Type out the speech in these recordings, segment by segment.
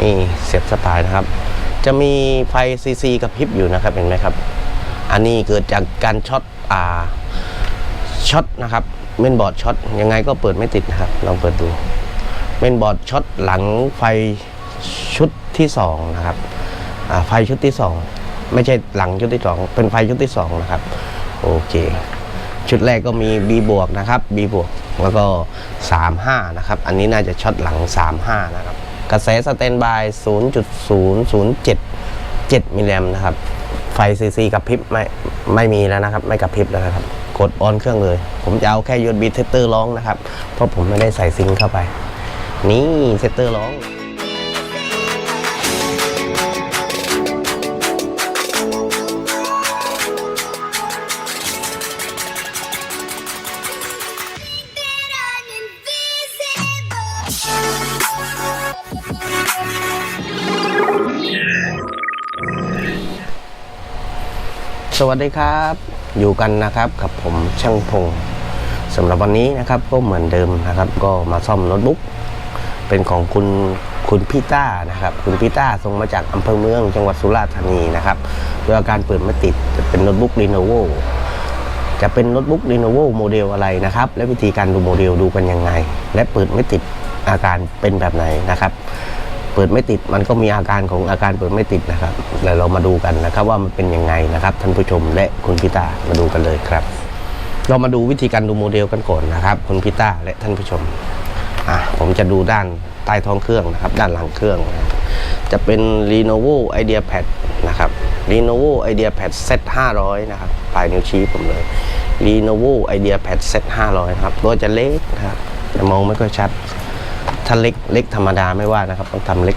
นี่เสียบสปายนะครับ จะมีไฟซีซีกับพริบอยู่นะครับเห็นไหมครับ อันนี้เกิดจากการช็อตอ่าช็อตนะครับเมนบอร์ดช็อตยังไงก็เปิดไม่ติดนะครับ ลองเปิดดูเมนบอร์ดช็อตหลังไฟชุดที่สองนะครับไฟชุดที่สองไม่ใช่หลังชุดที่สองเป็นไฟชุดที่สองนะครับ โอเค ชุดแรกก็มี B บวกนะครับ B บวกแล้วก็ 35 นะครับ อันนี้น่าจะช็อตหลัง 35 นะครับ กระแสสแตนบาย 0.007 7 มิลลิแอมนะครับ ไฟซีซีกับพริบไม่ไม่มีแล้วนะครับ ไม่กับพริบแล้วนะครับ กดออนเครื่องเลย ผมจะเอาแค่ยูดบีเซตเตอร์ร้องนะครับ เพราะผมไม่ได้ใส่ซิงค์เข้าไป นี่เซตเตอร์ร้อง สวัสดีครับ อยู่กันนะครับกับผมช่างพงสำหรับวันนี้นะครับก็เหมือนเดิมนะครับ ก็มาซ่อมโน้ตบุ๊กเป็นของคุณคุณพี่ต้านะครับ คุณพี่ต้าส่งมาจากอำเภอเมืองจังหวัดสุราษฎร์ธานีนะครับด้วยอาการเปิดไม่ติดจะเป็นโน้ตบุ๊ก Lenovo จะเป็นโน้ตบุ๊ก Lenovo โมเดลอะไรนะครับ และวิธีการดูโมเดลดูกันยังไง และเปิดไม่ติดอาการเป็นแบบไหนนะครับ เปิดไม่ติดมันก็มีอาการของอาการเปิดไม่ติดนะครับเดี๋ยวเรามาดูกันนะครับว่ามันเป็นยังไงนะครับท่านผู้ชมและคุณพิตามาดูกันเลยครับ เรามาดูวิธีการดูโมเดลกันก่อนนะครับ คุณพิตาและท่านผู้ชมอะผมจะดูด้านใต้ท้องเครื่องนะครับ ด้านหลังเครื่องนะจะเป็น Lenovo IdeaPad นะครับ Lenovo IdeaPad Z 500นะครับปลายนิ้วชี้ผมเลย Lenovo IdeaPad Z 500ครับตัวจะเล็กนะครับจะมองไม่ค่อยชัด ถ้าเล็กเล็กธรรมดาไม่ว่านะครับ ต้องทำเล็ก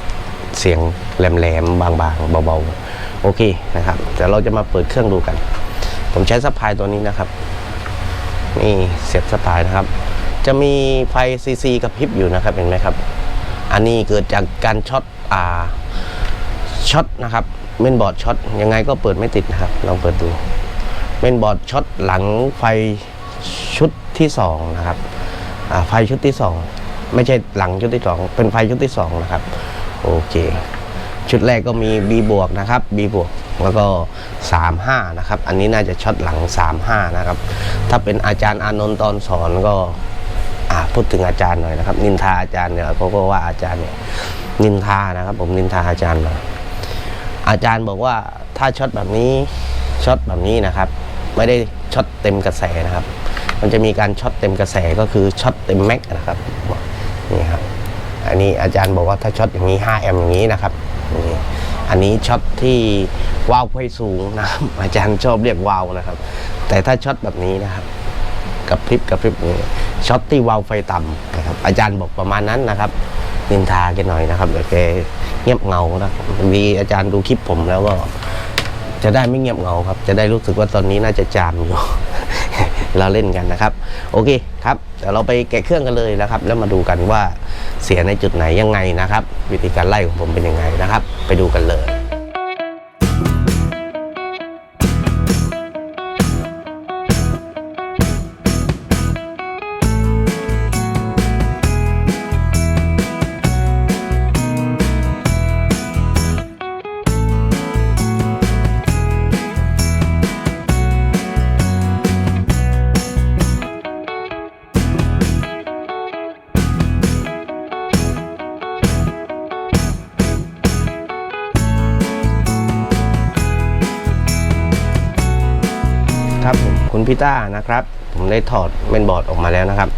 เสียงแหลมๆ บางๆ เบาๆ โอเคนะครับเดี๋ยวเราจะมาเปิดเครื่องดูกัน ผมใช้สปายตัวนี้นะครับ นี่เสียบสปายนะครับ จะมีไฟซีซีกับพริบอยู่นะครับเห็นไหมครับ อันนี้เกิดจากการช็อตอ่าช็อตนะครับเมนบอร์ดช็อตยังไงก็เปิดไม่ติดนะครับลองเปิดดูเมนบอร์ดช็อตหลังไฟชุดที่สองนะครับไฟชุดที่สอง ไม่ใช่หลังชุดที่สองเป็นไฟชุดที่สองนะครับ โอเค ชุดแรกก็มี B บวกนะครับ B บวกแล้วก็ 35 นะครับ อันนี้น่าจะช็อตหลัง 35 นะครับ ถ้าเป็นอาจารย์อานนท์ตอนสอนก็พูดถึงอาจารย์หน่อยนะครับ นินทาอาจารย์เนี่ยเขาก็ว่าอาจารย์เนี่ยนินทานะครับ ผมนินทาอาจารย์หน่อยอาจารย์บอกว่าถ้าช็อตแบบนี้ช็อตแบบนี้นะครับ ไม่ได้ช็อตเต็มกระแสนะครับ มันจะมีการช็อตเต็มกระแสก็คือช็อตเต็มแม็กนะครับ นี่ครับอันนี้อาจารย์บอกว่าถ้าช็อตอย่างนี้ 5 แอมป์อย่างนี้นะครับนี่อันนี้ช็อตที่วาล์วไฟสูงนะครับอาจารย์ชอบเรียกวาล์วนะครับ แต่ถ้าช็อตแบบนี้นะครับกับพริบกับพริบนี่ช็อตที่วาล์วไฟต่ำนะครับอาจารย์บอกประมาณนั้นนะครับนินทาแกหน่อยนะครับเดี๋ยวแกเงียบเงานะดีอาจารย์ดูคลิปผมแล้วก็จะได้ไม่เงียบเงาครับ จะได้รู้สึกว่าตอนนี้น่าจะจามอยู่ เราเล่นกันนะครับ โอเคครับเดี๋ยวเราไปแกะเครื่องกันเลยนะครับ แล้วมาดูกันว่าเสียในจุดไหนยังไงนะครับ วิธีการไล่ของผมเป็นยังไงนะครับ ไปดูกันเลย คุณพิต้านะครับ ผมได้ถอดเมนบอร์ดออกมาแล้วนะครับ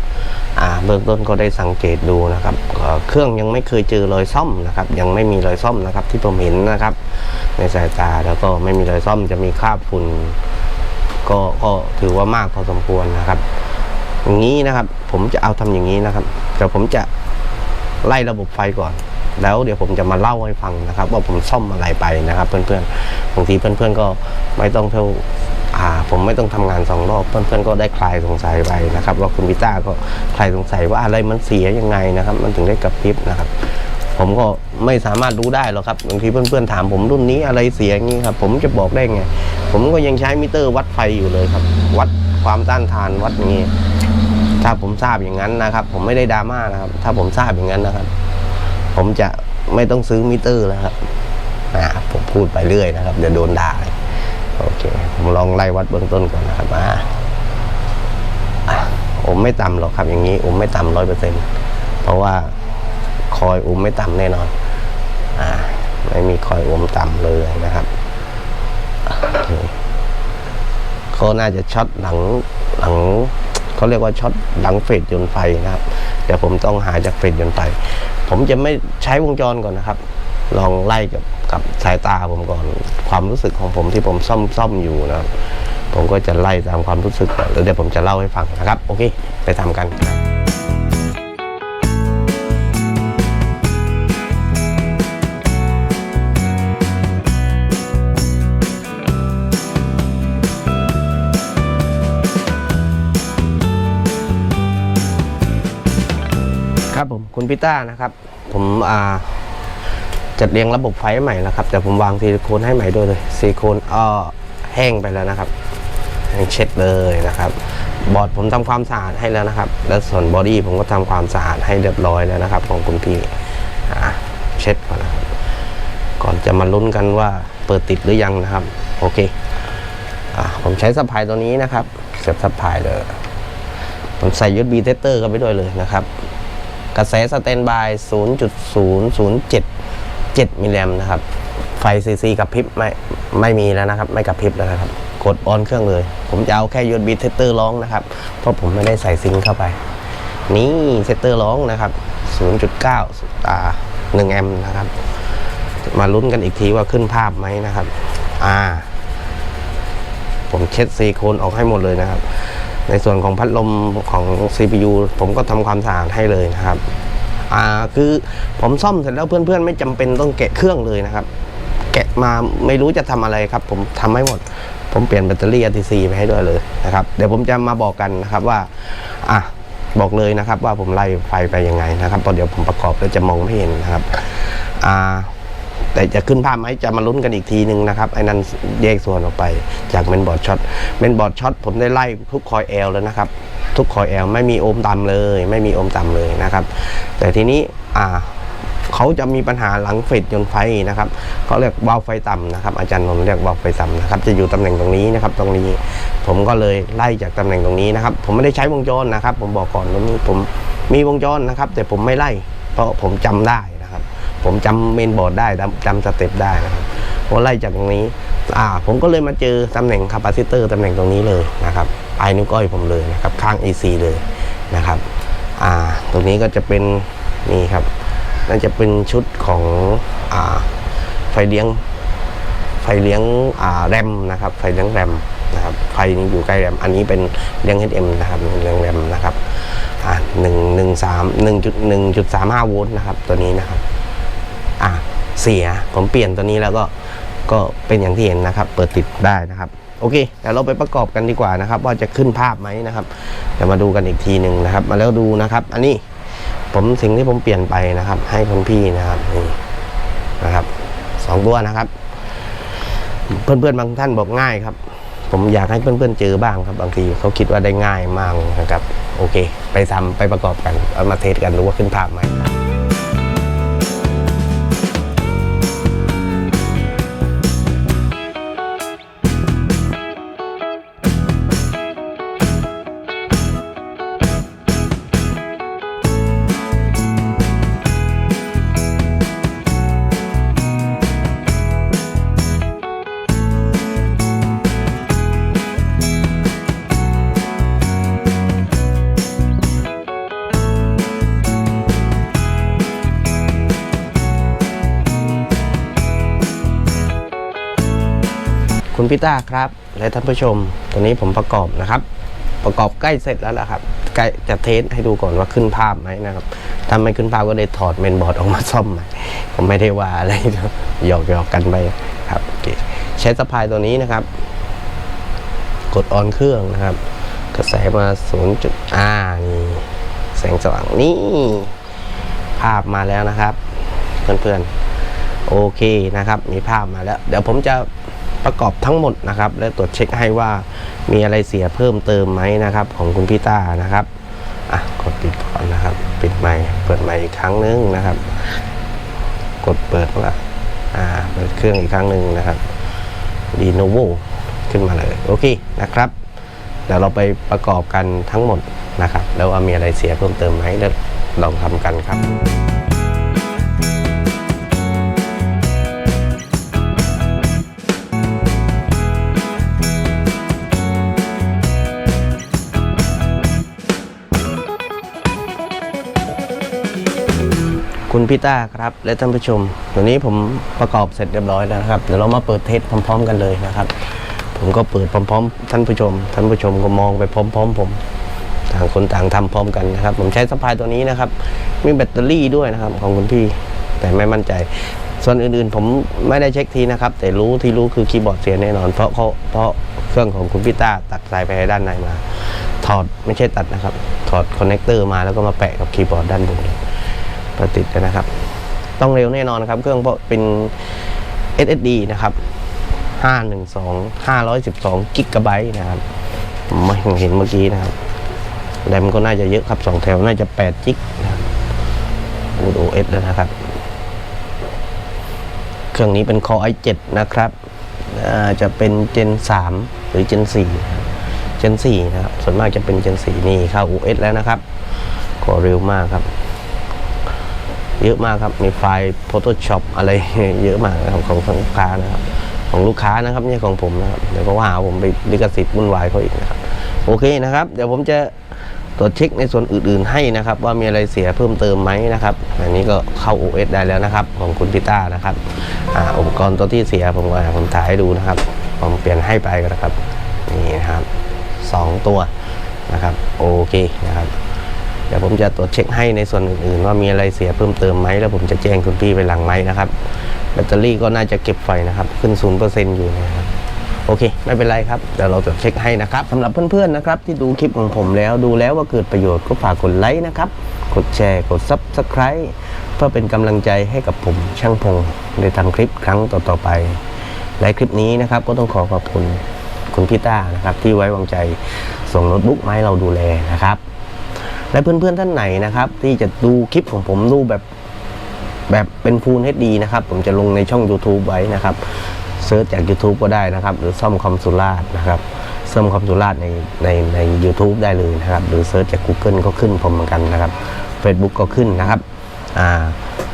เบื้องต้นก็ได้สังเกตดูนะครับ เครื่องยังไม่เคยเจอรอยซ่อมนะครับ ยังไม่มีรอยซ่อมนะครับ ที่ผมเห็นนะครับ ในสายตาแล้วก็ไม่มีรอยซ่อมจะมีคราบฝุ่นก็ก็ถือว่ามากพอสมควรนะครับ อย่างนี้นะครับ ผมจะเอาทำอย่างนี้นะครับแต่ผมจะไล่ระบบไฟก่อน แล้วเดี๋ยวผมจะมาเล่าให้ฟังนะครับ ว่าผมซ่อมอะไรไปนะครับ เพื่อนๆบางทีเพื่อนๆก็ไม่ต้องเท่า ผมไม่ต้องทำงานสองรอบเพื่อนๆก็ได้คลายสงสัยไปนะครับ ว่าคุณพิต้าก็คลายสงสัยว่าอะไรมันเสียยังไงนะครับ มันถึงได้กระพริบนะครับผมก็ไม่สามารถรู้ได้หรอกครับบางทีเพื่อนๆถามผมรุ่นนี้อะไรเสียอย่างนี้ครับ ผมจะบอกได้ไง ผมก็ยังใช้มิเตอร์วัดไฟอยู่เลยครับ วัดความต้านทานวัดอย่างนี้ ถ้าผมทราบอย่างนั้นนะครับ ผมไม่ได้ดราม่านะครับ ถ้าผมทราบอย่างนั้นนะครับ ผมจะไม่ต้องซื้อมิเตอร์แล้วครับอ่าผมพูดไปเรื่อยนะครับเดี๋ยวโดนด่า โอเค ผมลองไล่วัดเบื้องต้นก่อนนะครับอ่าอมไม่ต่ำหรอกครับ อย่างนี้อมไม่ต่ำร้อยเปอร์เซ็นเพราะว่าคอยอมไม่ต่ำแน่นอน อ่า ไม่มีคอยอมต่ำเลยนะครับโอเคเขาน่าจะช็อตหลังหลังเขาเรียกว่าช็อตหลังเฟดยนไฟนะครับเดี๋ยวผมต้องหาจากเฟดยนไฟ ผมจะไม่ใช้วงจรก่อนนะครับ ลองไล่กับกับสายตาผมก่อนความรู้สึกของผมที่ผมซ่อมซ่อมอยู่นะครับผมก็จะไล่ตามความรู้สึกก่อนแล้วเดี๋ยวผมจะเล่าให้ฟังนะครับ โอเค ไปทำกันครับครับผมคุณพิต้านะครับ ผมอ่า จัดเรียงระบบไฟใหม่แล้วครับแต่ผมวางซิลิโคนให้ใหม่ด้วยเลยซิลิโคนอ้อแห้งไปแล้วนะครับแห้งเช็ดเลยนะครับ บอร์ดผมทำความสะอาดให้แล้วนะครับ แล้วส่วนบอดี้ผมก็ทำความสะอาดให้เรียบร้อยแล้วนะครับ ของคุณพี่เช็ดก่อนนะครับก่อนจะมาลุ้นกันว่าเปิดติดหรือยังนะครับ โอเคอผมใช้สะพายตัวนี้นะครับ เสียบสะพายเลยผมใส่ USB เทสเตอร์เข้าไปด้วยเลยนะครับกระแสสแตนบาย 0.007 มิลลิแอมนะครับ ไฟซีซีกับพริบไม่ไม่มีแล้วนะครับ ไม่กับพริบแล้วนะครับ กดออนเครื่องเลย ผมจะเอาแค่ USB เทสเตอร์ร้องนะครับ เพราะผมไม่ได้ใส่ซิงเข้าไป นี่เทสเตอร์ร้องนะครับ 0.9อ่า1แอมนะครับ มาลุ้นกันอีกทีว่าขึ้นภาพไหมนะครับ อ่า ผมเช็ดซีโคนออกให้หมดเลยนะครับ ในส่วนของพัดลมของ CPU ผมก็ทำความสะอาดให้เลยนะครับ อ่าคือผมซ่อมเสร็จแล้วเพื่อนๆ ไม่จำเป็นต้องแกะเครื่องเลยนะครับ แกะมาไม่รู้จะทำอะไรครับ ผมทำให้หมด ผมเปลี่ยนแบตเตอรี่ RTC ไปให้ด้วยเลยนะครับ เดี๋ยวผมจะมาบอกกันนะครับว่าอะบอกเลยนะครับว่าผมไล่ไฟไปยังไงนะครับเพราะเดี๋ยวผมประกอบแล้วจะมองไม่เห็นนะครับอ่าแต่จะขึ้นภาพไหมจะมาลุ้นกันอีกทีหนึ่งนะครับไอ้นั่นแยกส่วนออกไปจากเมนบอร์ดช็อตเมนบอร์ดช็อตผมได้ไล่ทุกคอยแอลแล้วนะครับ ทุกคอยแอลไม่มีโอมต่ำเลย ไม่มีโอมต่ำเลยนะครับ แต่ทีนี้อ่าเขาจะมีปัญหาหลังเฟดยนไฟนะครับเขาเรียกวาล์วไฟต่ำนะครับ อาจารย์นนท์เรียกวาล์วไฟต่ำนะครับ จะอยู่ตำแหน่งตรงนี้นะครับ ตรงนี้ ผมก็เลยไล่จากตำแหน่งตรงนี้นะครับ ผมไม่ได้ใช้วงจรนะครับ ผมบอกก่อนตรงนี้ผมมีวงจรนะครับ แต่ผมไม่ไล่ เพราะผมจำได้นะครับ ผมจำเมนบอร์ดได้จำจำสเต็ปได้นะครับผมไล่จากตรงนี้ อ่า ผมก็เลยมาเจอตำแหน่งคาปาซิเตอร์ตำแหน่งตรงนี้เลยนะครับ ปลายนิ้วก้อยผมเลยนะครับข้าง AC เลยนะครับอ่าตรงนี้ก็จะเป็นนี่ครับน่าจะเป็นชุดของอ่าไฟเลี้ยงไฟเลี้ยงอ่าแรมนะครับไฟเลี้ยงแรมนะครับไฟนี้อยู่ใกล้แรมอันนี้เป็นเลี้ยง HM นะครับเลี้ยงแรมนะครับอ่าหนึ่งหนึ่งสามหนึ่งจุดหนึ่งจุดสามห้าโวลต์นะครับตัวนี้นะครับอะเสียผมเปลี่ยนตัวนี้แล้วก็ก็เป็นอย่างที่เห็นนะครับ เปิดติดได้นะครับ โอเคเดี๋ยวเราไปประกอบกันดีกว่านะครับ ว่าจะขึ้นภาพไหมนะครับเดี๋ยวมาดูกันอีกทีหนึ่งนะครับ มาแล้วดูนะครับ อันนี้ผมสิ่งที่ผมเปลี่ยนไปนะครับ ให้คุณพี่นะครับนี่นะครับสองตัวนะครับ เพื่อนๆบางท่านบอกง่ายครับ ผมอยากให้เพื่อนๆเจอบ้างครับ บางทีเขาคิดว่าได้ง่ายมากนะครับ โอเค ไปทำไปประกอบกันเอามาเทสกันดูว่าขึ้นภาพไหม คุณพิต้าครับ และท่านผู้ชมตัวนี้ผมประกอบนะครับ ประกอบใกล้เสร็จแล้วละครับใกล้จะเทสให้ดูก่อนว่าขึ้นภาพไหมนะครับถ้าไม่ขึ้นภาพก็ได้ถอดเมนบอร์ดออกมาซ่อมใหม่ผมไม่ได้ว่าอะไรหยอกหยอกกันไปครับโอเคใช้สะพายตัวนี้นะครับ กดออนเครื่องนะครับ กระแสมา0จุดอ่านี่แสงสว่างนี่ภาพมาแล้วนะครับ เพื่อนๆโอเคนะครับ มีภาพมาแล้ว เดี๋ยวผมจะ ประกอบทั้งหมดนะครับ และตรวจเช็คให้ว่ามีอะไรเสียเพิ่มเติมไหมนะครับ ของคุณพี่ต้านะครับอะกดปิดก่อนนะครับ ปิดใหม่เปิดใหม่อีกครั้งนึงนะครับ กดเปิดมาอ่าเปิดเครื่องอีกครั้งหนึ่งนะครับดีโนโวขึ้นมาเลยโอเคนะครับเดี๋ยวเราไปประกอบกันทั้งหมดนะครับ แล้วว่ามีอะไรเสียเพิ่มเติมไหมเดี๋ยวลองทำกันครับ คุณพี่ต้าครับ และท่านผู้ชมวันนี้ผมประกอบเสร็จเรียบร้อยแล้วนะครับ เดี๋ยวเรามาเปิดเทสพร้อม ๆ กันเลยนะครับ ผมก็เปิดพร้อม ๆ ท่านผู้ชม ท่านผู้ชมก็มองไปพร้อม ๆ ผมต่างคนต่างทำพร้อมกันนะครับ ผมใช้สปายตัวนี้นะครับ มีแบตเตอรี่ด้วยนะครับ ของคุณพี่ แต่ไม่มั่นใจ ส่วนอื่นๆ ผมไม่ได้เช็คทีนะครับ แต่รู้ที่รู้คือคีย์บอร์ดเสียแน่นอน เพราะเขาเพราะเครื่องของคุณพี่ต้าตัดสายไปด้านในมา ถอดไม่ใช่ตัดนะครับ ถอดคอนเนคเตอร์มาแล้วก็มาแปะกับคีย์บอร์ดด้านบนประติดกันนะครับ ต้องเร็วแน่นอนนะครับเครื่องเพราะเป็น SSD นะครับ 512 512กิกะไบต์นะครับไม่เห็นเมื่อกี้นะครับแรมก็น่าจะเยอะครับสองแถวน่าจะ8จิกนะครับ OS แล้วนะครับ เครื่องนี้เป็น Core i7 นะครับจะเป็น Gen 3 หรือ Gen 4 Gen 4นะครับ ส่วนมากจะเป็น Gen 4 นี่เข้า OS แล้วนะครับ ก็เร็วมากครับ เยอะมากครับ มีไฟล์ Photoshop อะไรเยอะมากครับของของลูกค้านะครับ ของลูกค้านะครับไม่ใช่ของผมนะครับ เดี๋ยวก็ว่าหาผมไปลิขสิทธิ์วุ่นวายเขาอีกนะครับ โอเคนะครับ เดี๋ยวผมจะตรวจเช็คในส่วนอื่นๆให้นะครับ ว่ามีอะไรเสียเพิ่มเติมไหมนะครับ อันนี้ก็เข้า OS ได้แล้วนะครับ ของคุณพิต้านะครับออุปกรณ์ตัวที่เสียผมก็ผมถ่ายให้ดูนะครับ ผมเปลี่ยนให้ไปกันนะครับ นี่นะครับสองตัวนะครับ โอเคนะครับ เดี๋ยวผมจะตรวจเช็คให้ในส่วนอื่นๆ ว่ามีอะไรเสียเพิ่มเติมไหมแล้วผมจะแจ้งคุณพี่ไปหลังไหมนะครับแบตเตอรี่ก็น่าจะเก็บไฟนะครับขึ้นศูนย์เปอร์เซ็นต์อยู่นะครับโอเค ไม่เป็นไรครับเดี๋ยวเราตรวจเช็คให้นะครับสำหรับเพื่อนๆนะครับที่ดูคลิปของผมแล้วดูแล้วว่าเกิดประโยชน์ก็ฝากกดไลค์นะครับกดแชร์กด Subscribe เพื่อเป็นกำลังใจให้กับผมช่างพงได้ทำคลิปครั้งต่อๆไป และคลิปนี้นะครับก็ต้องขอขอบคุณคุณพี่ต้านะครับที่ไว้วางใจส่งโน้ตบุ๊กมาให้เราดูแลนะครับ และเพื่อนๆท่านไหนนะครับ ที่จะดูคลิปของผมดูแบบแบบเป็นฟูล HD นะครับ ผมจะลงในช่อง YouTube ไว้นะครับเซิร์ชจาก YouTube ก็ได้นะครับ หรือซ่อมคอมสุราษนะครับซ่อมคอมสุราษในในใน u t u b e ได้เลยนะครับ หรือเซิร์ชจาก Google ก็ขึ้นผมเหมือนกันนะครับ Facebook ก็ขึ้นนะครับอ่า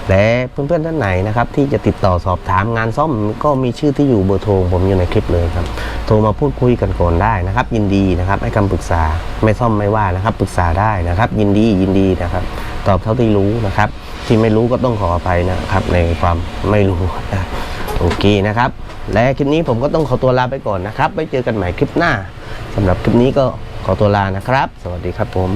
และเพื่อนๆท่านไหนนะครับที่จะติดต่อสอบถามงานซ่อมก็มีชื่อที่อยู่เบอร์โทรผมอยู่ในคลิปเลยครับ โทรมาพูดคุยกันก่อนได้นะครับ ยินดีนะครับให้คำปรึกษาไม่ซ่อมไม่ว่านะครับปรึกษาได้นะครับ ยินดียินดีนะครับตอบเท่าที่รู้นะครับ ที่ไม่รู้ก็ต้องขออภัยนะครับในความไม่รู้นะโอเคนะครับ และคลิปนี้ผมก็ต้องขอตัวลาไปก่อนนะครับไว้เจอกันใหม่คลิปหน้าสำหรับคลิปนี้ก็ขอตัวลานะครับ สวัสดีครับผม